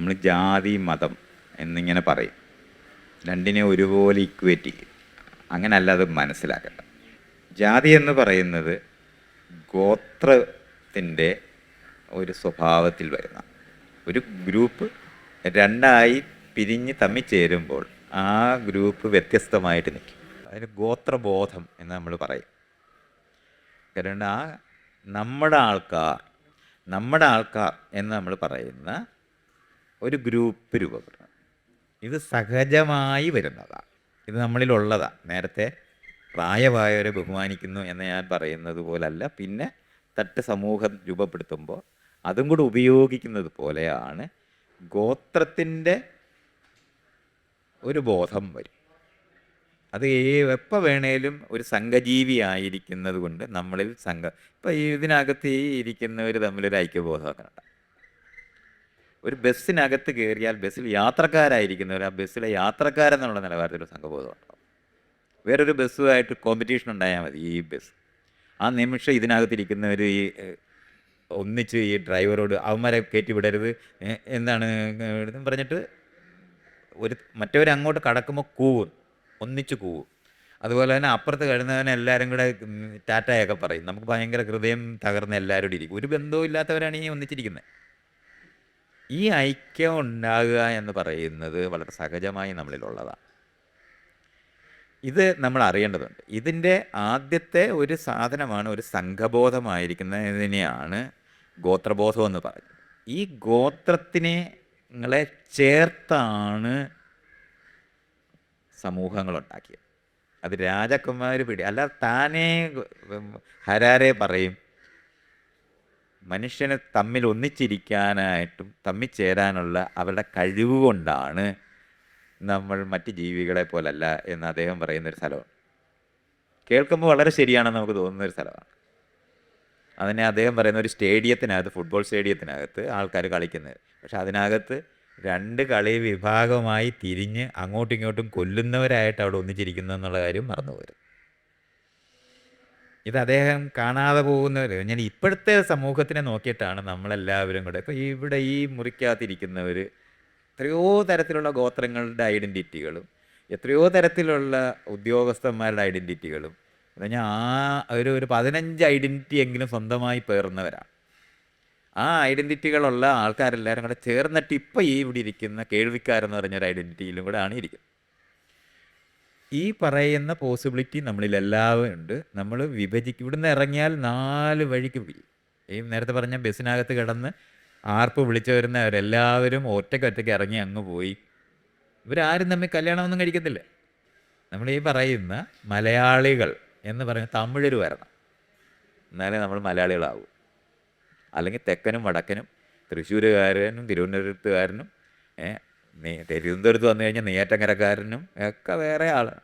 നമ്മൾ ജാതി മതം എന്നിങ്ങനെ പറയും. രണ്ടിനെ ഒരുപോലെ ഇക്വേറ്റ് ചെയ്യും അങ്ങനല്ല അത് മനസ്സിലാക്കട്ടെ ജാതി എന്ന് പറയുന്നത് ഗോത്രത്തിന്റെ ഒരു സ്വഭാവത്തിൽ വരുന്ന. ഒരു ഗ്രൂപ്പ് രണ്ടായി പിരിഞ്ഞ് തമ്മിൽ ചേരുമ്പോൾ ആ ഗ്രൂപ്പ് വ്യത്യസ്തമായിട്ട് നിൽക്കും. അതിന് ഗോത്രബോധം എന്ന് നമ്മൾ പറയും. കാരണം ആ നമ്മുടെ ആൾക്കാർ നമ്മുടെ ആൾക്കാർ എന്ന് നമ്മൾ പറയുന്ന ഒരു ഗ്രൂപ്പ് രൂപപ്പെടുന്നത്. ഇത് സഹജമായി വരുന്നതാണ് ഇത് നമ്മളിലുള്ളതാണ് നേരത്തെ പ്രായമായവരെ ബഹുമാനിക്കുന്നു എന്ന് ഞാൻ പറയുന്നത് പോലല്ല. പിന്നെ തട്ട് സമൂഹം രൂപപ്പെടുത്തുമ്പോൾ അതും കൂടെ ഉപയോഗിക്കുന്നത് പോലെയാണ് ഗോത്രത്തിന്റെ ഒരു ബോധം വരും. അത് എപ്പോൾ വേണേലും ഒരു സംഘജീവി ആയിരിക്കുന്നത് കൊണ്ട് നമ്മളിൽ സംഘ ഇപ്പം ഇതിനകത്ത് ഈ ഇരിക്കുന്നവർ തമ്മിലൊരു ഐക്യബോധമൊക്കെ ഉണ്ട് ഒരു ബസ്സിനകത്ത് കയറിയാൽ ബസ്സിൽ യാത്രക്കാരായിരിക്കുന്നവർ ആ ബസ്സിലെ യാത്രക്കാരെന്നുള്ള നിലവാരത്തിൽ സംഘബോധം ഉണ്ടാവും വേറൊരു ബസ്സുമായിട്ട് കോമ്പറ്റീഷൻ ഉണ്ടായാൽ മതി ഈ ബസ്. ആ നിമിഷം ഇതിനകത്തിരിക്കുന്നവർ ഈ ഒന്നിച്ച് ഈ ഡ്രൈവറോട് അവന്മാരെ കയറ്റി വിടരുത് എന്താണ് പറഞ്ഞിട്ട് ഒരു മറ്റവരങ്ങോട്ട് കടക്കുമ്പോൾ കൂവും ഒന്നിച്ച് കൂവും. അതുപോലെ തന്നെ അപ്പുറത്ത് കഴിയുന്നവനെ എല്ലാവരും കൂടെ ടാറ്റയൊക്കെ പറയും. നമുക്ക് ഭയങ്കര ഹൃദയം തകർന്ന് എല്ലാവരോടും ഇരിക്കും. ഒരു ബന്ധവും ഇല്ലാത്തവരാണ് ഈ ഒന്നിച്ചിരിക്കുന്നത് ഈ ഐക്യം ഉണ്ടാകുക എന്ന് പറയുന്നത് വളരെ സഹജമായി നമ്മളിലുള്ളതാണ് ഇത് നമ്മൾ അറിയേണ്ടതുണ്ട്. ഇതിന്റെ ആദ്യത്തെ ഒരു സാധനമാണ് ഒരു സംഘബോധമായിരിക്കുന്നതിനെയാണ് ഗോത്രബോധം എന്ന് പറയുന്നത്. ഈ ഗോത്രത്തിനെ ങ്ങളെ ചേർത്താണ് സമൂഹങ്ങളുണ്ടാക്കിയത്. അത് രാജകുമാർ പിടി അല്ല താനേ ഹരാരെ പറയും. മനുഷ്യന് തമ്മിൽ ഒന്നിച്ചിരിക്കാനായിട്ടും തമ്മിൽ ചേരാനുള്ള അവരുടെ കഴിവ് കൊണ്ടാണ് നമ്മൾ മറ്റ് ജീവികളെ പോലല്ല എന്ന് അദ്ദേഹം പറയുന്നൊരു സ്ഥലമാണ്. കേൾക്കുമ്പോൾ വളരെ ശരിയാണെന്ന് നമുക്ക് തോന്നുന്ന ഒരു സ്ഥലമാണ്. അതിനെ അദ്ദേഹം പറയുന്ന ഒരു സ്റ്റേഡിയത്തിനകത്ത് ഫുട്ബോൾ സ്റ്റേഡിയത്തിനകത്ത് ആൾക്കാർ കളിക്കുന്നത്. പക്ഷെ അതിനകത്ത് രണ്ട് കളി വിഭാഗമായി തിരിഞ്ഞ് അങ്ങോട്ടും ഇങ്ങോട്ടും കൊല്ലുന്നവരായിട്ട് അവിടെ ഒന്നിച്ചിരിക്കുന്നു എന്നുള്ള കാര്യം മറന്നു പോരും ഇത് അദ്ദേഹം കാണാതെ പോകുന്നവർ ഞാൻ ഇപ്പോഴത്തെ സമൂഹത്തിനെ നോക്കിയിട്ടാണ് നമ്മളെല്ലാവരും കൂടെ. ഇപ്പോൾ ഇവിടെ ഈ മുറിക്കാതിരിക്കുന്നവർ എത്രയോ തരത്തിലുള്ള ഗോത്രങ്ങളുടെ ഐഡന്റിറ്റികളും എത്രയോ തരത്തിലുള്ള ഉദ്യോഗസ്ഥന്മാരുടെ ഐഡന്റിറ്റികളും പറഞ്ഞാൽ ആ ഒരു ഒരു പതിനഞ്ച് ഐഡന്റിറ്റി എങ്കിലും സ്വന്തമായി പേർന്നവരാണ് ആ ഐഡന്റിറ്റികളുള്ള ആൾക്കാരെല്ലാവരും കൂടെ ചേർന്നിട്ട് ഇപ്പം ഈ ഇവിടെ ഇരിക്കുന്ന കേൾവിക്കാരെന്ന് പറഞ്ഞൊരു ഐഡന്റിറ്റിയിലും കൂടെ ആണ് ഇരിക്കുന്നത്. ഈ പറയുന്ന പോസിബിലിറ്റി നമ്മളിൽ എല്ലാവരും ഉണ്ട്. നമ്മൾ വിഭജിക്കും ഇവിടുന്ന് ഇറങ്ങിയാൽ നാല് വഴിക്ക് പോയി. ഈ നേരത്തെ പറഞ്ഞ ബസ്സിനകത്ത് കിടന്ന് ആർപ്പ് വിളിച്ചു വരുന്നവരെല്ലാവരും ഒറ്റയ്ക്ക് ഒറ്റയ്ക്ക് ഇറങ്ങി അങ്ങ് പോയി. ഇവരാരും തമ്മിൽ കല്യാണമൊന്നും കഴിക്കത്തില്ല. ഈ പറയുന്ന മലയാളികൾ എന്ന് പറയുന്ന തമിഴർ വരണം. എന്നാലേ നമ്മൾ മലയാളികളാവൂ. അല്ലെങ്കിൽ തെക്കനും വടക്കനും തൃശ്ശൂരുകാരനും തിരുവനന്തപുരത്തുകാരനും നീ- തിരുവനന്തപുരത്ത് വന്നു കഴിഞ്ഞാൽ നെയ്യാറ്റങ്കരക്കാരനും ഒക്കെ വേറെ ആളാണ്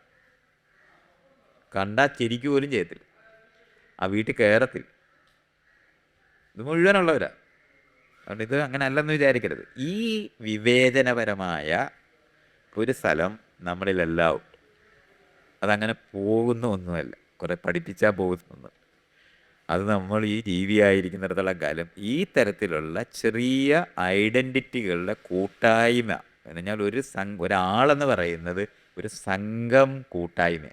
കണ്ടാൽ ചിരിക്കു പോലും ചെയ്യത്തില്ല. ആ വീട്ടിൽ കയറത്തില്ല ഇത് മുഴുവനുള്ളവരാ. അതുകൊണ്ട് ഇത് അങ്ങനെ അല്ലെന്ന് വിചാരിക്കരുത്. ഈ വിവേചനപരമായ ഒരു സ്ഥലം നമ്മളിലെല്ലാം ഉണ്ട്. അതങ്ങനെ പോകുന്ന ഒന്നുമല്ല. കുറേ പഠിപ്പിച്ചാൽ പോകുന്നൊന്നും അത് നമ്മൾ ഈ ജീവിയായിരിക്കുന്നിടത്തോളം കാലം ഈ തരത്തിലുള്ള ചെറിയ ഐഡന്റിറ്റികളുടെ കൂട്ടായ്മ എന്ന് പറഞ്ഞാൽ ഒരു സം ഒരാളെന്ന് പറയുന്നത് ഒരു സംഘം കൂട്ടായ്മ.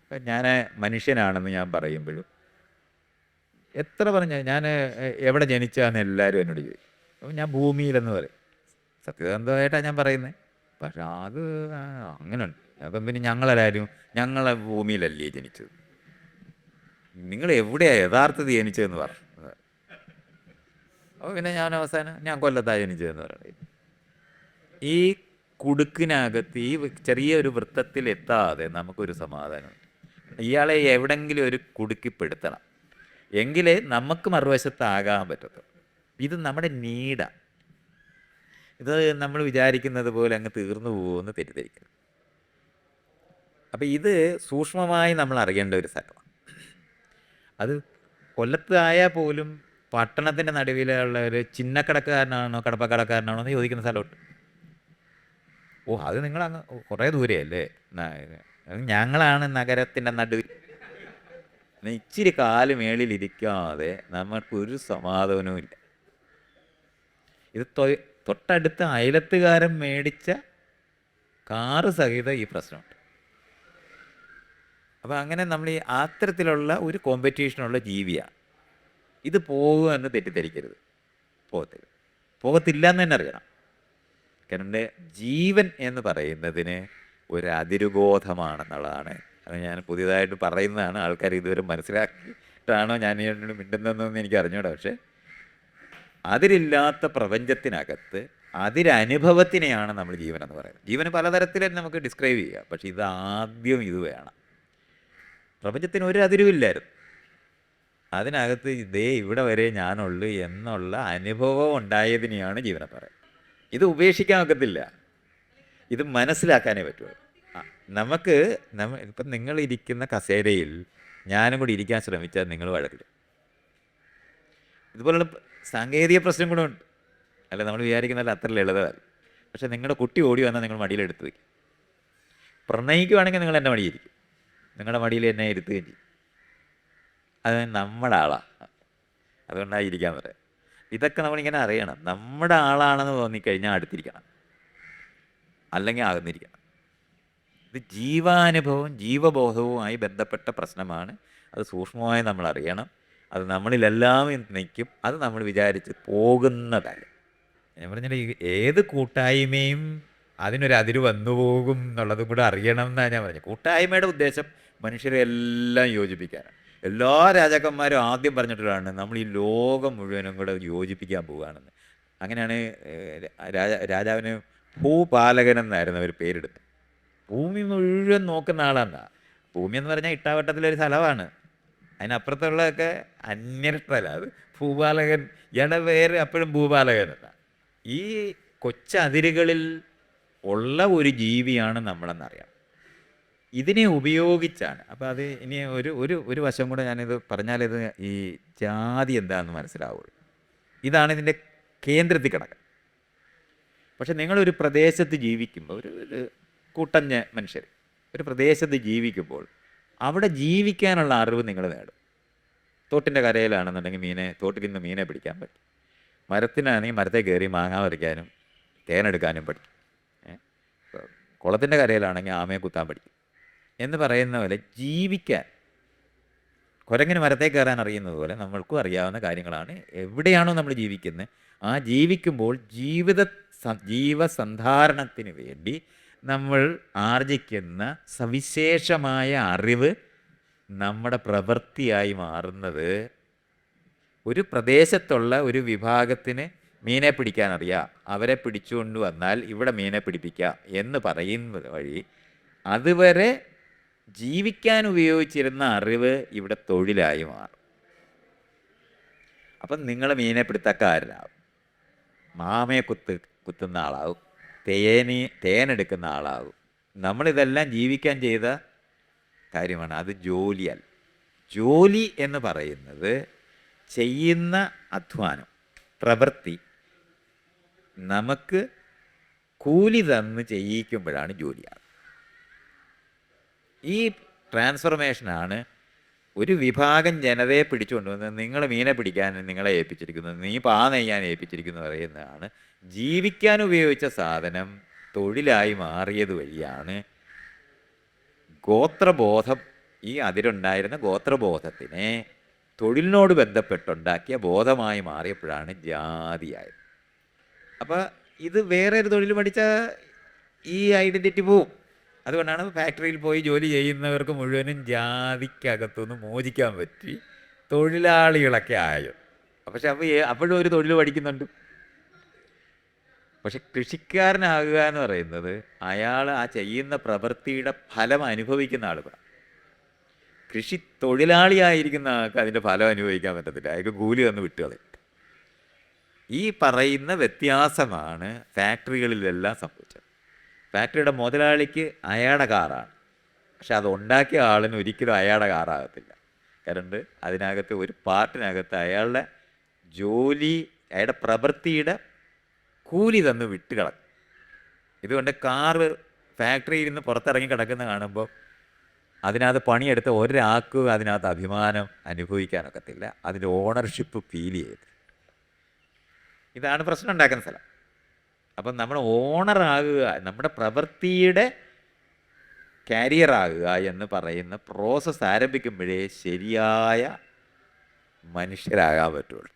ഇപ്പം ഞാൻ മനുഷ്യനാണെന്ന് ഞാൻ പറയുമ്പോഴും എത്ര പറഞ്ഞ ഞാൻ എവിടെ ജനിച്ചാന്ന് എല്ലാവരും എന്നോട് ചോദിക്കും. അപ്പം ഞാൻ ഭൂമിയിലെന്ന് പറയും. സത്യസന്ധമായിട്ടാണ് ഞാൻ പറയുന്നത് പക്ഷെ അത് അങ്ങനെയുണ്ട്. അപ്പം പിന്നെ ഞങ്ങളെല്ലാവരും ഞങ്ങളെ ഭൂമിയിലല്ലേ ജനിച്ചത്. നിങ്ങൾ എവിടെയാണ് യഥാർത്ഥത്തിൽ ജനിച്ചതെന്ന് പറഞ്ഞു അപ്പോൾ പിന്നെ ഞാൻ അവസാനം ഞാൻ കൊല്ലത്താണ് ജനിച്ചതെന്ന് പറയുന്നത് ഈ കുടുക്കിനകത്ത് ഈ ചെറിയൊരു വൃത്തത്തിൽ എത്താതെ നമുക്കൊരു സമാധാനം. ഇയാളെ എവിടെങ്കിലും ഒരു കുടുക്കിപ്പെടുത്തണം. എങ്കിലേ നമുക്ക് മറുവശത്താകാൻ പറ്റത്തുള്ളൂ. ഇത് നമ്മുടെ നീട ഇത് നമ്മൾ വിചാരിക്കുന്നത് പോലെ അങ്ങ് തീർന്നു പോകുമെന്ന് തെറ്റിദ്ധരിക്കണം അപ്പം ഇത് സൂക്ഷ്മമായി നമ്മൾ അറിയേണ്ട ഒരു സ്ഥലമാണ്. അത് കൊല്ലത്തായാൽ പോലും പട്ടണത്തിന്റെ നടുവിലുള്ള ഒരു ചിന്നക്കടക്കാരനാണോ കടപ്പക്കടക്കാരനാണോ എന്ന് ചോദിക്കുന്ന സ്ഥലമുണ്ട്. ഓ അത് നിങ്ങൾ അങ്ങ് കുറേ ദൂരെയല്ലേ? ഞങ്ങളാണ് നഗരത്തിന്റെ നടുവിൽ. ഇച്ചിരി കാൽ മേളിലിരിക്കാതെ സമാധാനവും ഇല്ല. ഇത് തൊട്ടടുത്ത അയലത്തുകാരൻ മേടിച്ച കാറ് സഹിതം ഈ പ്രശ്നമുണ്ട്. അപ്പോൾ അങ്ങനെ നമ്മൾ ഈ അത്തരത്തിലുള്ള ഒരു കോമ്പറ്റീഷനുള്ള ജീവിയാണ് ഇത് പോകുക എന്ന് തെറ്റിദ്ധരിക്കരുത്. പോകത്തില്ല. പോകത്തില്ല എന്ന് തന്നെ അറിയണം. കാരണം ജീവൻ എന്ന് പറയുന്നതിന് ഒരു അതിരുബോധമാണെന്നുള്ളതാണ് അത് ഞാൻ പുതിയതായിട്ട് പറയുന്നതാണ്. ആൾക്കാർ ഇതുവരെ മനസ്സിലാക്കിയിട്ടാണോ ഞാൻ മിണ്ടുന്നതെന്ന് എനിക്ക് അറിഞ്ഞൂടാ. പക്ഷേ അതിരില്ലാത്ത പ്രപഞ്ചത്തിനകത്ത് അതിരനുഭവത്തിനെയാണ് നമ്മൾ ജീവൻ എന്ന് പറയുന്നത്. ജീവന് പലതരത്തിൽ നമുക്ക് ഡിസ്ക്രൈബ് ചെയ്യാം. പക്ഷേ ഇത് ആദ്യം ഇത് വേണം. പ്രപഞ്ചത്തിന് ഒരു അതിരുമില്ലായിരുന്നു അതിനകത്ത് ഇതേ ഇവിടെ വരെ ഞാനുള്ളൂ എന്നുള്ള അനുഭവം ഉണ്ടായതിനെയാണ് ജീവനെ പറയുന്നത്. ഇത് ഉപേക്ഷിക്കാൻ ഒക്കത്തില്ല. ഇത് മനസ്സിലാക്കാനേ പറ്റുള്ളൂ. നമുക്ക് നമ്മ ഇപ്പം നിങ്ങൾ ഇരിക്കുന്ന കസേരയിൽ ഞാനും കൂടി ഇരിക്കാൻ ശ്രമിച്ചാൽ നിങ്ങൾ വഴക്കില്ല ഇതുപോലുള്ള സാങ്കേതിക പ്രശ്നം കൂടെ ഉണ്ട്. അല്ല നമ്മൾ വിചാരിക്കുന്നതല്ല അത്ര ലളിതമല്ല. പക്ഷേ നിങ്ങളുടെ കുട്ടി ഓടി വന്നാൽ നിങ്ങൾ മടിയിലെടുത്ത് വയ്ക്കും. പ്രണയിക്കുവാണെങ്കിൽ നിങ്ങൾ എന്റെ മടിയിരിക്കും നിങ്ങളുടെ മടിയിൽ എന്നെ ഇരുത്തുകയും ചെയ്യും. അത് നമ്മളാളാണ് അതുകൊണ്ടായിരിക്കാൻ പറയാം. ഇതൊക്കെ നമ്മളിങ്ങനെ അറിയണം. നമ്മുടെ ആളാണെന്ന് തോന്നിക്കഴിഞ്ഞാൽ അടുത്തിരിക്കണം. അല്ലെങ്കിൽ അകന്നിരിക്കണം. ഇത് ജീവാനുഭവവും ജീവബോധവുമായി ബന്ധപ്പെട്ട പ്രശ്നമാണ്. അത് സൂക്ഷ്മമായി നമ്മൾ അറിയണം. അത് നമ്മളിലെല്ലാം നിൽക്കും. അത് നമ്മൾ വിചാരിച്ച് പോകുന്നതല്ല. ഞാൻ പറഞ്ഞാൽ ഏത് കൂട്ടായ്മയും അതിനൊരു അതിര് വന്നു പോകും എന്നുള്ളതും കൂടെ അറിയണം എന്നാണ് ഞാൻ പറഞ്ഞത്. കൂട്ടായ്മയുടെ ഉദ്ദേശം മനുഷ്യരെ എല്ലാം യോജിപ്പിക്കാനാണ്. എല്ലാ രാജാക്കന്മാരും ആദ്യം പറഞ്ഞിട്ടുള്ളതാണ് നമ്മൾ ഈ ലോകം മുഴുവനും കൂടെ യോജിപ്പിക്കാൻ പോവുകയാണെന്ന്. അങ്ങനെയാണ് രാജാ രാജ രാജാവിന് ഭൂപാലകൻ എന്നായിരുന്നു അവർ പേരെടുത്ത് ഭൂമി മുഴുവൻ നോക്കുന്ന ആളാണ്. ഭൂമി എന്ന് പറഞ്ഞാൽ ഇട്ടാവട്ടത്തിലൊരു സ്ഥലമാണ്. അതിനപ്പുറത്തുള്ളതൊക്കെ അന്യസ്ഥല അത് ഭൂപാലകൻ ഇയാളുടെ പേര് അപ്പോഴും ഭൂപാലകനല്ല ഈ കൊച്ചതിരുകളിൽ ഉള്ള ഒരു ജീവിയാണ് നമ്മളെന്നറിയാം. ഇതിനെ ഉപയോഗിച്ചാണ്. അപ്പോൾ അത് ഇനി ഒരു ഒരു ഒരു വശം കൂടെ ഞാനിത് പറഞ്ഞാലിത് ഈ ജാതി എന്താണെന്ന് മനസ്സിലാവുള്ളൂ. ഇതാണ് ഇതിന്റെ കേന്ദ്രത്തിൽ കിടക്കുക പക്ഷെ നിങ്ങളൊരു പ്രദേശത്ത് ജീവിക്കുമ്പോൾ ഒരു ഒരു കൂട്ടഞ്ഞ മനുഷ്യർ ഒരു പ്രദേശത്ത് ജീവിക്കുമ്പോൾ അവിടെ ജീവിക്കാനുള്ള അറിവ് നിങ്ങൾ നേടും. തോട്ടിന്റെ കരയിലാണെന്നുണ്ടെങ്കിൽ മീനെ തോട്ടിൽ നിന്ന് മീനെ പിടിക്കാൻ പറ്റും. മരത്തിനാണെങ്കിൽ മരത്തെ കയറി മാങ്ങ പറിക്കാനും തേനെടുക്കാനും പഠിക്കും കുളത്തിന്റെ കരയിലാണെങ്കിൽ ആമയെ കുത്താൻ പഠിക്കും. എന്ന് പറയുന്ന പോലെ ജീവിക്കാൻ. കുരങ്ങിന് മരത്തെ കയറാൻ അറിയുന്നത് പോലെ നമ്മൾക്കും അറിയാവുന്ന കാര്യങ്ങളാണ്. എവിടെയാണോ നമ്മൾ ജീവിക്കുന്നത്. ആ ജീവിക്കുമ്പോൾ ജീവിത ജീവസന്ധാരണത്തിന് വേണ്ടി നമ്മൾ ആർജിക്കുന്ന സവിശേഷമായ അറിവ് നമ്മുടെ പ്രവൃത്തിയായി മാറുന്നത് ഒരു പ്രദേശത്തുള്ള ഒരു വിഭാഗത്തിന് മീനെ പിടിക്കാൻ അറിയാം. അവരെ പിടിച്ചുകൊണ്ട് വന്നാൽ ഇവിടെ മീനെ പിടിപ്പിക്കാം എന്ന് പറയുന്നത് വഴി അതുവരെ ജീവിക്കാൻ ഉപയോഗിച്ചിരുന്ന അറിവ് ഇവിടെ തൊഴിലായി മാറും. അപ്പം നിങ്ങൾ മീനെ പിടുത്തക്കാരനാവും മാമയെ കുത്ത് കുത്തുന്ന ആളാവും. തേനി തേനെടുക്കുന്ന ആളാവും. നമ്മളിതെല്ലാം ജീവിക്കാൻ ചെയ്ത കാര്യമാണ്. അത് ജോലിയല്ല. ജോലി എന്ന് പറയുന്നത് ചെയ്യുന്ന അധ്വാനം പ്രവൃത്തി നമുക്ക് കൂലി തന്ന് ചെയ്യിക്കുമ്പോഴാണ് ജോലിയാണ് ഈ ട്രാൻസ്ഫർമേഷനാണ് ഒരു വിഭാഗം ജനതയെ പിടിച്ചുകൊണ്ടുവന്ന് നിങ്ങൾ മീനെ പിടിക്കാൻ നിങ്ങളെ ഏൽപ്പിച്ചിരിക്കുന്നത് നീ പാ നെയ്യാൻ ഏൽപ്പിച്ചിരിക്കുന്നു പറയുന്നതാണ്. ജീവിക്കാൻ ഉപയോഗിച്ച സാധനം തൊഴിലായി മാറിയത് വഴിയാണ് ഗോത്രബോധം ഈ അതിലുണ്ടായിരുന്ന ഗോത്രബോധത്തിനെ തൊഴിലിനോട് ബന്ധപ്പെട്ടുണ്ടാക്കിയ ബോധമായി മാറിയപ്പോഴാണ് ജാതിയായത്. അപ്പോൾ ഇത് വേറെ ഒരു തൊഴിൽ പഠിച്ച ഈ ഐഡന്റിറ്റി പോവും. അതുകൊണ്ടാണ് ഫാക്ടറിയിൽ പോയി ജോലി ചെയ്യുന്നവർക്ക് മുഴുവനും ജാതിക്കകത്തുനിന്ന് മോചിക്കാൻ പറ്റി. തൊഴിലാളികളൊക്കെ ആയത് പക്ഷെ അപ്പോൾ അപ്പോഴും ഒരു തൊഴിൽ പഠിക്കുന്നുണ്ട്. പക്ഷെ കൃഷിക്കാരനാകുക എന്ന് പറയുന്നത് അയാൾ ആ ചെയ്യുന്ന പ്രവൃത്തിയുടെ ഫലം അനുഭവിക്കുന്ന ആളുകളാണ്. കൃഷി തൊഴിലാളിയായിരിക്കുന്ന ആൾക്ക് അതിന്റെ ഫലം അനുഭവിക്കാൻ പറ്റത്തില്ല. അയാൾക്ക് കൂലി തന്ന് വിട്ടുകളെ ഈ പറയുന്ന വ്യത്യാസമാണ് ഫാക്ടറികളിലെല്ലാം സംഭവിച്ചത്. ഫാക്ടറിയുടെ മുതലാളിക്ക് അയാളുടെ കാറാണ്. പക്ഷെ അത് ഉണ്ടാക്കിയ ആളിന് ഒരിക്കലും അയാളുടെ കാറാകത്തില്ല. കാരണം അതിനകത്ത് ഒരു പാർട്ടിനകത്ത് അയാളുടെ ജോലി അയാളുടെ പ്രവൃത്തിയുടെ കൂലി തന്ന് വിട്ട് കിടക്കും. ഇതുകൊണ്ട് കാറ് ഫാക്ടറിയിൽ നിന്ന് പുറത്തിറങ്ങി കിടക്കുന്ന കാണുമ്പോൾ അതിനകത്ത് പണിയെടുത്ത് ഒരാൾക്കും അതിനകത്ത് അഭിമാനം അനുഭവിക്കാനൊക്കത്തില്ല. അതിന്റെ ഓണർഷിപ്പ് ഫീൽ ചെയ്ത് ഇതാണ് പ്രശ്നം ഉണ്ടാക്കുന്ന സ്ഥലം. അപ്പം നമ്മൾ ഓണറാകുക നമ്മുടെ പ്രവൃത്തിയുടെ കാരിയറാകുക എന്ന് പറയുന്ന പ്രോസസ്സ് ആരംഭിക്കുമ്പോഴേ ശരിയായ മനുഷ്യരാകാൻ പറ്റുള്ളൂ.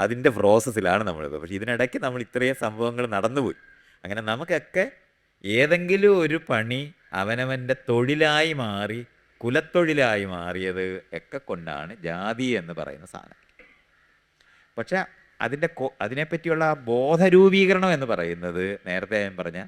അതിന്റെ പ്രോസസ്സിലാണ് നമ്മളിത് പക്ഷേ ഇതിനിടയ്ക്ക് നമ്മൾ ഇത്രയും സംഭവങ്ങൾ നടന്നുപോയി. അങ്ങനെ നമുക്കൊക്കെ ഏതെങ്കിലും ഒരു പണി അവനവന്റെ തൊഴിലായി മാറി കുലത്തൊഴിലായി മാറിയത് ഒക്കെ കൊണ്ടാണ് ജാതി എന്ന് പറയുന്ന സാധനം. പക്ഷെ അതിന്റെ അതിനെപ്പറ്റിയുള്ള ബോധരൂപീകരണം എന്ന് പറയുന്നത് നേരത്തെ ഞാൻ പറഞ്ഞ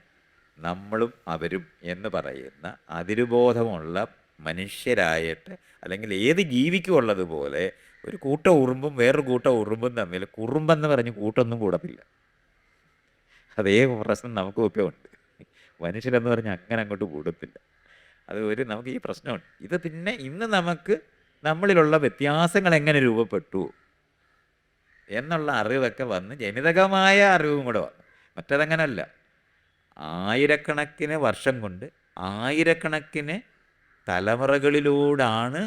നമ്മളും അവരും എന്ന് പറയുന്ന അതിരുബോധമുള്ള മനുഷ്യരായിട്ട് അല്ലെങ്കിൽ ഏത് ജീവിക്കും ഉള്ളതുപോലെ ഒരു കൂട്ട ഉറുമ്പും വേറൊരു കൂട്ട ഉറുമ്പും തമ്മിൽ കുറുമ്പെന്ന് പറഞ്ഞ് കൂട്ടൊന്നും കൂടത്തില്ല. അതേ പ്രശ്നം നമുക്കും ഒക്കെ ഉണ്ട്. മനുഷ്യരെന്ന് പറഞ്ഞാൽ അങ്ങനെ അങ്ങോട്ട് കൂടത്തില്ല. അത് ഒരു നമുക്ക് ഈ പ്രശ്നമുണ്ട്. ഇത് പിന്നെ ഇന്ന് നമുക്ക് നമ്മളിലുള്ള വ്യത്യാസങ്ങൾ എങ്ങനെ രൂപപ്പെട്ടു? എന്നുള്ള അറിവൊക്കെ വന്ന് ജനിതകമായ അറിവും കൂടെ വന്നു. മറ്റതങ്ങനല്ല. ആയിരക്കണക്കിന് വർഷം കൊണ്ട് ആയിരക്കണക്കിന് തലമുറകളിലൂടാണ്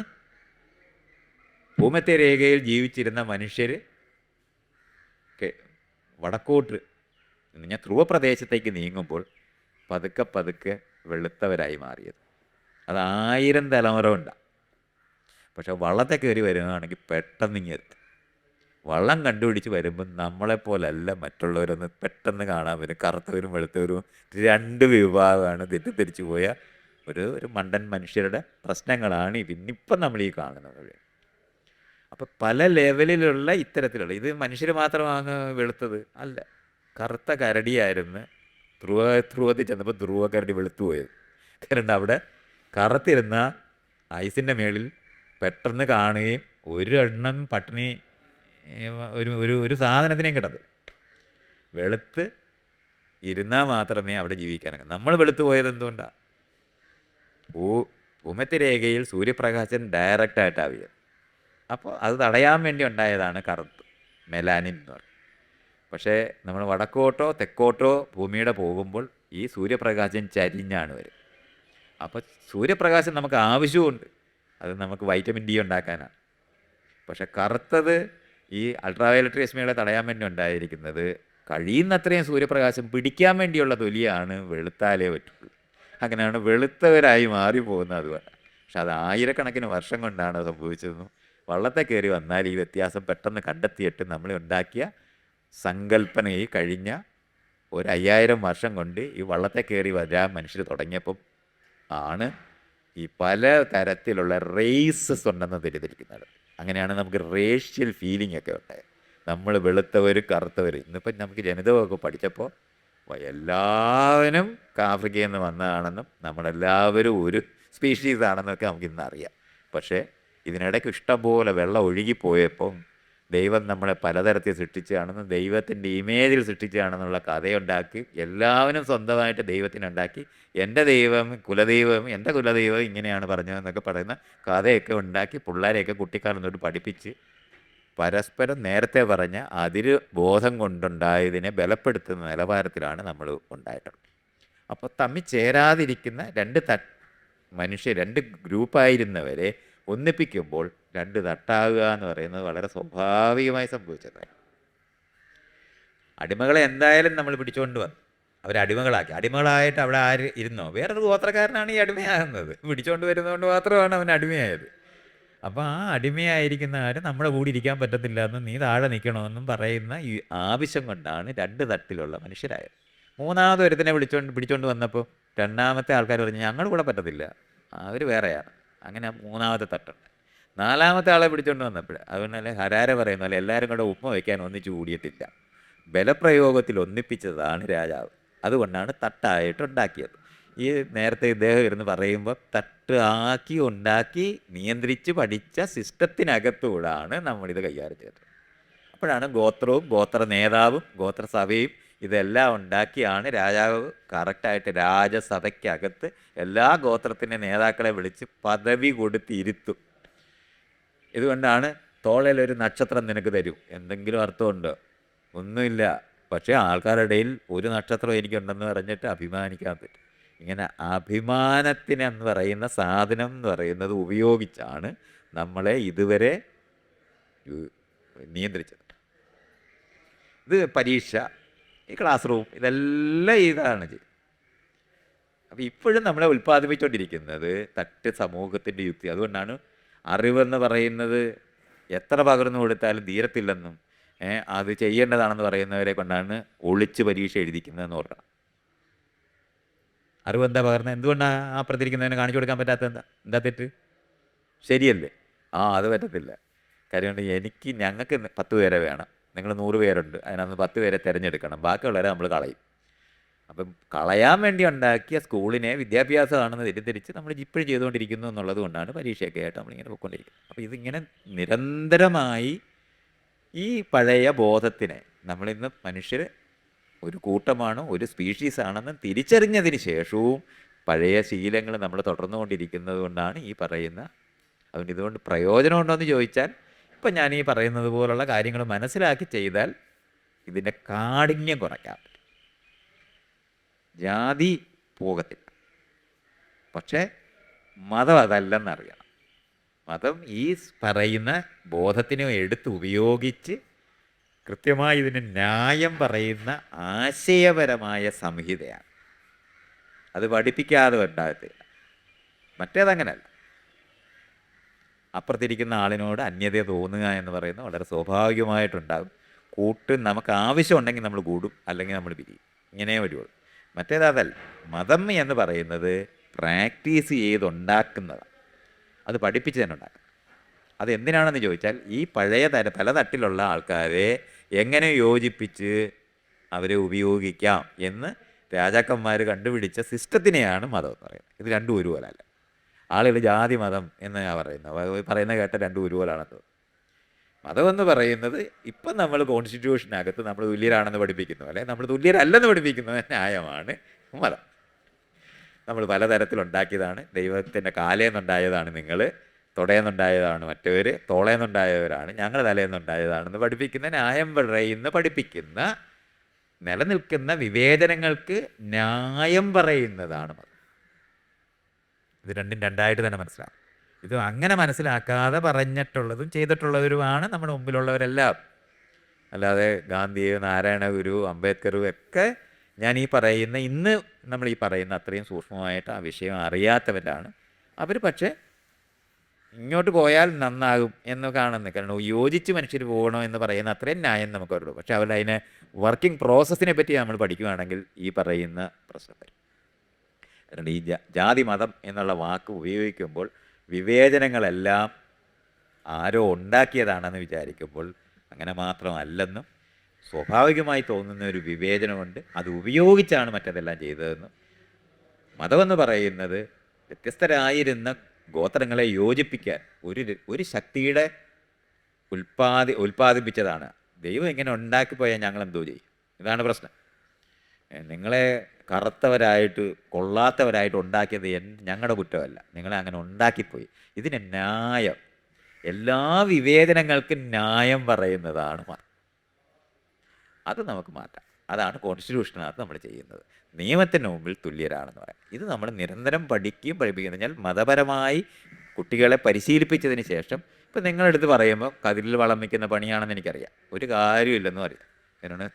ഭൂമത്തെ രേഖയിൽ ജീവിച്ചിരുന്ന മനുഷ്യർ വടക്കോട്ട് ഞാൻ ധ്രുവപ്രദേശത്തേക്ക് നീങ്ങുമ്പോൾ പതുക്കെ പതുക്കെ വെളുത്തവരായി മാറിയത്. അത് ആയിരം തലമുറ ഉണ്ടാകും പക്ഷെ വള്ളത്തെ കയറി വരുന്നതാണെങ്കിൽ പെട്ടെന്ന് ഇങ്ങെത്തും വള്ളം കണ്ടുപിടിച്ച് വരുമ്പം നമ്മളെപ്പോലല്ല മറ്റുള്ളവരൊന്ന് പെട്ടെന്ന് കാണാൻ വരും. കറുത്തവരും വെളുത്തവരും രണ്ട് വിഭാഗമാണ് തെറ്റിദ്ധരിച്ചു പോയ ഒരു ഒരു മണ്ടൻ മനുഷ്യരുടെ പ്രശ്നങ്ങളാണ് പിന്നിപ്പം നമ്മൾ ഈ കാണുന്നത്. അപ്പം പല ലെവലിലുള്ള ഇത്തരത്തിലുള്ള ഇത് മനുഷ്യർ മാത്രമാണ് വെളുത്തത് അല്ല. കറുത്ത കരടിയായിരുന്നു ധ്രുവ ധ്രുവത്തിൽ ചെന്നപ്പോൾ ധ്രുവ കരടി വെളുത്തു പോയത്. കാരണം അവിടെ കറുത്തിരുന്ന ഐസിന്റെ മേളിൽ പെട്ടെന്ന് കാണുകയും ഒരു എണ്ണം പട്ടിണി ഒരു ഒരു ഒരു സാധനത്തിനെയും കിട്ടത്. വെളുത്ത് ഇരുന്നാൽ മാത്രമേ അവിടെ ജീവിക്കാനൊക്കെ. നമ്മൾ വെളുത്ത് പോയത് എന്തുകൊണ്ടാണ് ഭൂ ഭൂമത്തിരേഖയിൽ സൂര്യപ്രകാശം ഡയറക്റ്റായിട്ടാണ് വീഴുന്നത് അപ്പോൾ അത് തടയാൻ വേണ്ടി ഉണ്ടായതാണ് കറുപ്പ് മെലാനിൻ എന്ന് പറയും. പക്ഷേ നമ്മൾ വടക്കോട്ടോ തെക്കോട്ടോ ഭൂമിയുടെ പോകുമ്പോൾ ഈ സൂര്യപ്രകാശം ചരിഞ്ഞാണ് വരും. അപ്പോൾ സൂര്യപ്രകാശം നമുക്ക് ആവശ്യമുണ്ട് അത് നമുക്ക് വൈറ്റമിൻ ഡി ഉണ്ടാക്കാനാണ്. പക്ഷെ കറുത്തത് ഈ അൾട്രാവയലറ്റ് രശ്മികളെ തടയാൻ വേണ്ടി ഉണ്ടായിരിക്കുന്നത് കഴിയുന്നത്രയും സൂര്യപ്രകാശം പിടിക്കാൻ വേണ്ടിയുള്ള തൊലിയാണ് വെളുത്താലേ പറ്റുള്ളൂ. അങ്ങനെയാണ് വെളുത്തവരായി മാറിപ്പോകുന്നത് അതുകൊണ്ട് പക്ഷെ അത് ആയിരക്കണക്കിന് വർഷം കൊണ്ടാണ് സംഭവിച്ചതെന്നും വള്ളത്തെ കയറി വന്നാൽ ഈ വ്യത്യാസം പെട്ടെന്ന് കണ്ടെത്തിയിട്ട് നമ്മൾ ഉണ്ടാക്കിയ സങ്കല്പന ഈ കഴിഞ്ഞ ഒരു അയ്യായിരം വർഷം കൊണ്ട് ഈ വള്ളത്തെ കയറി വരാൻ മനുഷ്യർ തുടങ്ങിയപ്പം ആണ് ഈ പല തരത്തിലുള്ള റേസസ് ഉണ്ടെന്ന് തെറ്റിദ്ധരിക്കുന്നത് അങ്ങനെയാണ് നമുക്ക് റേഷ്യൽ ഫീലിംഗ് ഒക്കെ ഉണ്ടായത് നമ്മൾ വെളുത്തവർ കറുത്തവർ ഇന്നിപ്പം നമുക്ക് ജനിതകമൊക്കെ പഠിച്ചപ്പോൾ എല്ലാവരും ആഫ്രിക്കയിൽ നിന്ന് വന്നതാണെന്നും നമ്മളെല്ലാവരും ഒരു സ്പീഷീസ് ആണെന്നൊക്കെ നമുക്ക് ഇന്ന് അറിയാം. പക്ഷേ ഇതിനിടയ്ക്ക് ഇഷ്ടംപോലെ വെള്ളം ഒഴുകിപ്പോയപ്പം ദൈവം നമ്മളെ പലതരത്തിൽ സൃഷ്ടിച്ചതാണെന്നും ദൈവത്തിന്റെ ഇമേജിൽ സൃഷ്ടിച്ചതാണെന്നുള്ള കഥയുണ്ടാക്കി എല്ലാവരും സ്വന്തമായിട്ട് ദൈവത്തിനുണ്ടാക്കി എന്റെ ദൈവം കുലദൈവം എന്റെ കുലദൈവം ഇങ്ങനെയാണ് പറഞ്ഞതെന്നൊക്കെ പറയുന്ന കഥയൊക്കെ ഉണ്ടാക്കി പിള്ളേരെയൊക്കെ കുട്ടിക്കാലം പഠിപ്പിച്ച് പരസ്പരം നേരത്തെ പറഞ്ഞ അതിര് ബോധം കൊണ്ടുണ്ടായതിനെ ബലപ്പെടുത്തുന്ന നിലവാരത്തിലാണ് നമ്മൾ ഉണ്ടായിട്ടുള്ളത്. അപ്പോൾ തമ്മിൽ ചേരാതിരിക്കുന്ന രണ്ട് ത മനുഷ്യ രണ്ട് ഗ്രൂപ്പായിരുന്നവരെ ഒന്നിപ്പിക്കുമ്പോൾ രണ്ട് തട്ടാകുക എന്ന് പറയുന്നത് വളരെ സ്വാഭാവികമായി സംഭവിച്ചതാണ്. അടിമകളെ എന്തായാലും നമ്മൾ പിടിച്ചുകൊണ്ട് വന്നു. അടിമകളാക്കി. അടിമകളായിട്ട് അവിടെ ആര് ഇരുന്നോ? വേറൊരു ഗോത്രക്കാരനാണ് ഈ അടിമയാകുന്നത്. പിടിച്ചുകൊണ്ട് വരുന്നതുകൊണ്ട് മാത്രമാണ് അവൻ അടിമയായത്. അപ്പോൾ ആ അടിമയായിരിക്കുന്ന ആര്? നമ്മുടെ കൂടി ഇരിക്കാൻ പറ്റത്തില്ല എന്നും നീ താഴെ നിൽക്കണമെന്നും പറയുന്ന ഈ ആവശ്യം കൊണ്ടാണ് രണ്ട് തട്ടിലുള്ള മനുഷ്യരായത്. മൂന്നാമത് ഒരുത്തിനെ വിളിച്ചോണ്ട് പിടിച്ചോണ്ട് വന്നപ്പോൾ രണ്ടാമത്തെ ആൾക്കാർ പറഞ്ഞു ഞങ്ങൾ കൂടെ പറ്റത്തില്ല. അവർ വേറെയാണ്. അങ്ങനെ മൂന്നാമത്തെ തട്ടുണ്ട് നാലാമത്തെ ആളെ പിടിച്ചോണ്ട് വന്നപ്പോൾ അതുകൊണ്ടല്ലേ ഹരാര പറയുന്ന പോലെ എല്ലാവരും കൂടെ ഉപ്പ വയ്ക്കാൻ ഒന്നിച്ചു കൂടിയിട്ടില്ല. ബലപ്രയോഗത്തിൽ ഒന്നിപ്പിച്ചതാണ് രാജാവ്. അതുകൊണ്ടാണ് തട്ടായിട്ട് ഉണ്ടാക്കിയത്. ഈ നേരത്തെ ഇദ്ദേഹം ഇരുന്ന് പറയുമ്പോൾ തട്ട് ആക്കി ഉണ്ടാക്കി നിയന്ത്രിച്ച് പഠിച്ച സിസ്റ്റത്തിനകത്തൂടാണ് നമ്മളിത് കൈകാര്യം ചെയ്തത്. അപ്പോഴാണ് ഗോത്രവും ഗോത്ര നേതാവും ഗോത്രസഭയും ഇതെല്ലാം ഉണ്ടാക്കിയാണ് രാജാവ് കറക്റ്റായിട്ട് രാജസഭയ്ക്കകത്ത് എല്ലാ ഗോത്രത്തിന്റെ നേതാക്കളെ വിളിച്ച് പദവി കൊടുത്തിരുത്തും. ഇതുകൊണ്ടാണ് തോളയിൽ ഒരു നക്ഷത്രം നിനക്ക് തരും. എന്തെങ്കിലും അർത്ഥമുണ്ടോ? ഒന്നുമില്ല. പക്ഷേ ആൾക്കാരുടെ ഇടയിൽ ഒരു നക്ഷത്രം എനിക്കുണ്ടെന്ന് പറഞ്ഞിട്ട് അഭിമാനിക്കാൻ പറ്റും. ഇങ്ങനെ അഭിമാനത്തിനെന്ന് പറയുന്ന സാധനം എന്ന് പറയുന്നത് ഉപയോഗിച്ചാണ് നമ്മളെ ഇതുവരെ നിയന്ത്രിച്ചത്. ഇത് പരീക്ഷ. ഈ ക്ലാസ് റൂം ഇതെല്ലാം ഇതാണ്. അപ്പോൾ ഇപ്പോഴും നമ്മളെ ഉൽപ്പാദിപ്പിച്ചുകൊണ്ടിരിക്കുന്നത് തട്ട് സമൂഹത്തിന്റെ യുക്തി. അതുകൊണ്ടാണ് അറിവെന്ന് പറയുന്നത് എത്ര പകർന്നു കൊടുത്താലും തീരത്തില്ലെന്നും അത് ചെയ്യേണ്ടതാണെന്ന് പറയുന്നവരെ കൊണ്ടാണ് ഒളിച്ച് പരീക്ഷ എഴുതിക്കുന്നതെന്ന് ഓർക്കണം. അറിവ് എന്താ പകർന്നത്? എന്തുകൊണ്ടാണ് ആ പ്രതിരിക്കുന്നതിനെ കാണിച്ചു കൊടുക്കാൻ പറ്റാത്ത എന്താ? എന്താ തെറ്റ്? ശരിയല്ലേ? ആ അത് പറ്റത്തില്ല. കാര്യം എനിക്ക് ഞങ്ങൾക്ക് പത്ത് പേരെ വേണം. നിങ്ങൾ നൂറ് പേരുണ്ട് അതിനകത്ത് പത്ത് പേരെ തിരഞ്ഞെടുക്കണം ബാക്കിയുള്ളവരെ നമ്മൾ കളയും. അപ്പം കളയാൻ വേണ്ടി ഉണ്ടാക്കിയ സ്കൂളിനെ വിദ്യാഭ്യാസമാണെന്ന് തെറ്റിദ്ധരിച്ച് നമ്മൾ ഇപ്പോഴും ചെയ്തുകൊണ്ടിരിക്കുന്നു എന്നുള്ളത് കൊണ്ടാണ് പരീക്ഷയൊക്കെ ആയിട്ട് നമ്മളിങ്ങനെ പോയിക്കൊണ്ടിരിക്കുന്നത്. അപ്പോൾ ഇതിങ്ങനെ നിരന്തരമായി ഈ പഴയ ബോധത്തിനെ നമ്മളിന്ന് മനുഷ്യർ ഒരു കൂട്ടമാണ് ഒരു സ്പീഷീസ് ആണെന്ന് തിരിച്ചറിഞ്ഞതിന് ശേഷവും പഴയ ശീലങ്ങൾ നമ്മൾ തുടർന്നുകൊണ്ടിരിക്കുന്നത് കൊണ്ടാണ് ഈ പറയുന്ന അതുകൊണ്ട് ഇതുകൊണ്ട് പ്രയോജനമുണ്ടോ എന്ന് ചോദിച്ചാൽ ഇപ്പം ഞാൻ ഈ പറയുന്നത് പോലുള്ള കാര്യങ്ങൾ മനസ്സിലാക്കി ചെയ്താൽ ഇതിന്റെ കാഠിന്യം കുറയ്ക്കാൻ പറ്റും. ജാതി പോകത്തില്ല. പക്ഷേ മതം അതല്ലെന്നറിയണം. മതം ഈ പറയുന്ന ബോധത്തിനെ എടുത്ത് ഉപയോഗിച്ച് കൃത്യമായി ഇതിന് ന്യായം പറയുന്ന ആശയപരമായ സംഹിതയാണ്. അത് പഠിപ്പിക്കാതെ ഉണ്ടാകത്തില്ല. മറ്റേതങ്ങനല്ല. അപ്പുറത്തിരിക്കുന്ന ആളിനോട് അന്യത തോന്നുക എന്ന് പറയുന്നത് വളരെ സ്വാഭാവികമായിട്ടുണ്ടാകും. കൂട്ട് നമുക്ക് ആവശ്യമുണ്ടെങ്കിൽ നമ്മൾ കൂടും അല്ലെങ്കിൽ നമ്മൾ പിരിയും ഇങ്ങനെ വരുള്ളൂ. മറ്റേത് അതല്ല മതം എന്ന് പറയുന്നത് പ്രാക്ടീസ് ചെയ്തുണ്ടാക്കുന്നതാണ്. അത് പഠിപ്പിച്ച് തന്നെ ഉണ്ടാക്കണം അത് എന്തിനാണെന്ന് ചോദിച്ചാൽ ഈ പഴയ തര പല തട്ടിലുള്ള ആൾക്കാരെ എങ്ങനെ യോജിപ്പിച്ച് അവരെ ഉപയോഗിക്കാം എന്ന് രാജാക്കന്മാർ കണ്ടുപിടിച്ച സിസ്റ്റത്തിനെയാണ് മതം എന്ന് പറയുന്നത്. ഇത് രണ്ടും ഒരുപോലല്ല ആളുകൾ ജാതി മതം എന്ന് ഞാൻ പറയുന്നത് പറയുന്ന കേട്ട രണ്ടും ഒരുപോലാണെന്ന് മതം എന്ന് പറയുന്നത് ഇപ്പം നമ്മൾ കോൺസ്റ്റിറ്റ്യൂഷനകത്ത് നമ്മൾ തുല്യരാണെന്ന് പഠിപ്പിക്കുന്നു. അല്ലെ? നമ്മൾ തുല്യരല്ലെന്ന് പഠിപ്പിക്കുന്നത് ന്യായമാണ് മതം. നമ്മൾ പലതരത്തിലുണ്ടാക്കിയതാണ്. ദൈവത്തിന്റെ കാലേന്നുണ്ടായതാണ് നിങ്ങൾ തൊടയെന്നുണ്ടായതാണ് മറ്റവർ തോളേന്നുണ്ടായവരാണ് ഞങ്ങൾ തലേന്നുണ്ടായതാണെന്ന് പഠിപ്പിക്കുന്ന ന്യായം പറയുന്ന പഠിപ്പിക്കുന്ന നിലനിൽക്കുന്ന വിവേചനങ്ങൾക്ക് ന്യായം പറയുന്നതാണ് മതം. ഇത് രണ്ടും രണ്ടായിട്ട് തന്നെ മനസ്സിലാവും. ഇത് അങ്ങനെ മനസ്സിലാക്കാതെ പറഞ്ഞിട്ടുള്ളതും ചെയ്തിട്ടുള്ളവരുമാണ് നമ്മുടെ മുമ്പിലുള്ളവരെല്ലാം. അല്ലാതെ ഗാന്ധിയോ നാരായണ ഗുരു അംബേദ്കറും ഒക്കെ ഞാൻ ഈ പറയുന്ന ഇന്ന് നമ്മൾ ഈ പറയുന്ന അത്രയും സൂക്ഷ്മമായിട്ട് ആ വിഷയം അറിയാത്തവരാണ്. അവർ പക്ഷേ ഇങ്ങോട്ട് പോയാൽ നന്നാകും എന്ന് കാണുന്നു കാരണം യോജിച്ച് മനുഷ്യർ പോകണോ എന്ന് പറയുന്ന അത്രയും ന്യായം നമുക്ക് അവരുള്ളൂ പക്ഷേ അവരുടെ അതിനെ വർക്കിംഗ് പ്രോസസ്സിനെ പറ്റി നമ്മൾ പഠിക്കുകയാണെങ്കിൽ ഈ പറയുന്ന പ്രശ്നം വരും. കാരണം ഈ ജാതി മതം എന്നുള്ള വാക്ക് ഉപയോഗിക്കുമ്പോൾ വിവേചനങ്ങളെല്ലാം ആരോ ഉണ്ടാക്കിയതാണെന്ന് വിചാരിക്കുമ്പോൾ അങ്ങനെ മാത്രമല്ലെന്നും സ്വാഭാവികമായി തോന്നുന്ന ഒരു വിവേചനമുണ്ട്. അത് ഉപയോഗിച്ചാണ് മറ്റതെല്ലാം ചെയ്തതെന്നും. മതമെന്ന് പറയുന്നത് വ്യത്യസ്തരായിരുന്ന ഗോത്രങ്ങളെ യോജിപ്പിക്കാൻ ഒരു ഒരു ശക്തിയുടെ ഉൽപ്പാദി ഉൽപ്പാദിപ്പിച്ചതാണ് ദൈവം ഇങ്ങനെ ഉണ്ടാക്കിപ്പോയാൽ ഞങ്ങൾ എന്തോ ചെയ്യും? ഇതാണ് പ്രശ്നം. നിങ്ങളെ കറുത്തവരായിട്ട് കൊള്ളാത്തവരായിട്ട് ഉണ്ടാക്കിയത് എൻ ഞങ്ങളുടെ കുറ്റമല്ല. നിങ്ങളെ അങ്ങനെ ഉണ്ടാക്കിപ്പോയി. ഇതിന് ന്യായം. എല്ലാ വിവേചനങ്ങൾക്കും ന്യായം പറയുന്നതാണ് അത് നമുക്ക് മാറ്റാം. അതാണ് കോൺസ്റ്റിറ്റ്യൂഷനകത്ത് നമ്മൾ ചെയ്യുന്നത്. നിയമത്തിന് മുമ്പിൽ തുല്യരാണെന്ന് പറയാം. ഇത് നമ്മൾ നിരന്തരം പഠിക്കുകയും പഠിപ്പിക്കുകയും കഴിഞ്ഞാൽ മതപരമായി കുട്ടികളെ പരിശീലിപ്പിച്ചതിന് ശേഷം ഇപ്പം നിങ്ങളെടുത്ത് പറയുമ്പോൾ കതിരിൽ വളം വയ്ക്കുന്ന പണിയാണെന്ന് എനിക്കറിയാം. ഒരു കാര്യമില്ലെന്നും അറിയാം കാരണം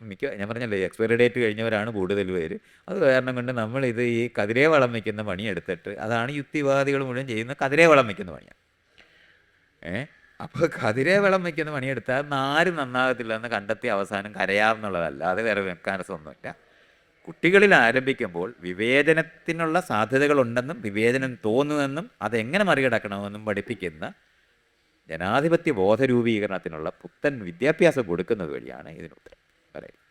മിക്ക ഞാൻ പറഞ്ഞല്ലേ എക്സ്പയറി ഡേറ്റ് കഴിഞ്ഞവരാണ് കൂടുതൽ പേര്. അത് കാരണം കൊണ്ട് നമ്മളിത് ഈ കതിരേ വളം വയ്ക്കുന്ന പണിയെടുത്തിട്ട് അതാണ് യുക്തിവാദികൾ മുഴുവൻ ചെയ്യുന്ന കതിരേ വളം വയ്ക്കുന്ന പണിയാണ് ഏ? അപ്പോൾ കതിരേ വളം വയ്ക്കുന്ന പണിയെടുത്താൽ ആരും നന്നാകത്തില്ല എന്ന് കണ്ടെത്തി അവസാനം കരയാമെന്നുള്ളതല്ല. അത് വേറെ മെക്കാനിസമൊന്നുമില്ല കുട്ടികളിൽ ആരംഭിക്കുമ്പോൾ വിവേചനത്തിനുള്ള സാധ്യതകളുണ്ടെന്നും വിവേചനം തോന്നുമെന്നും അതെങ്ങനെ മറികടക്കണമെന്നും പഠിപ്പിക്കുന്ന ജനാധിപത്യ ബോധരൂപീകരണത്തിനുള്ള പുത്തൻ വിദ്യാഭ്യാസം കൊടുക്കുന്നത് വഴിയാണ് ഇതിനുത്തരം. പറയുന്നത്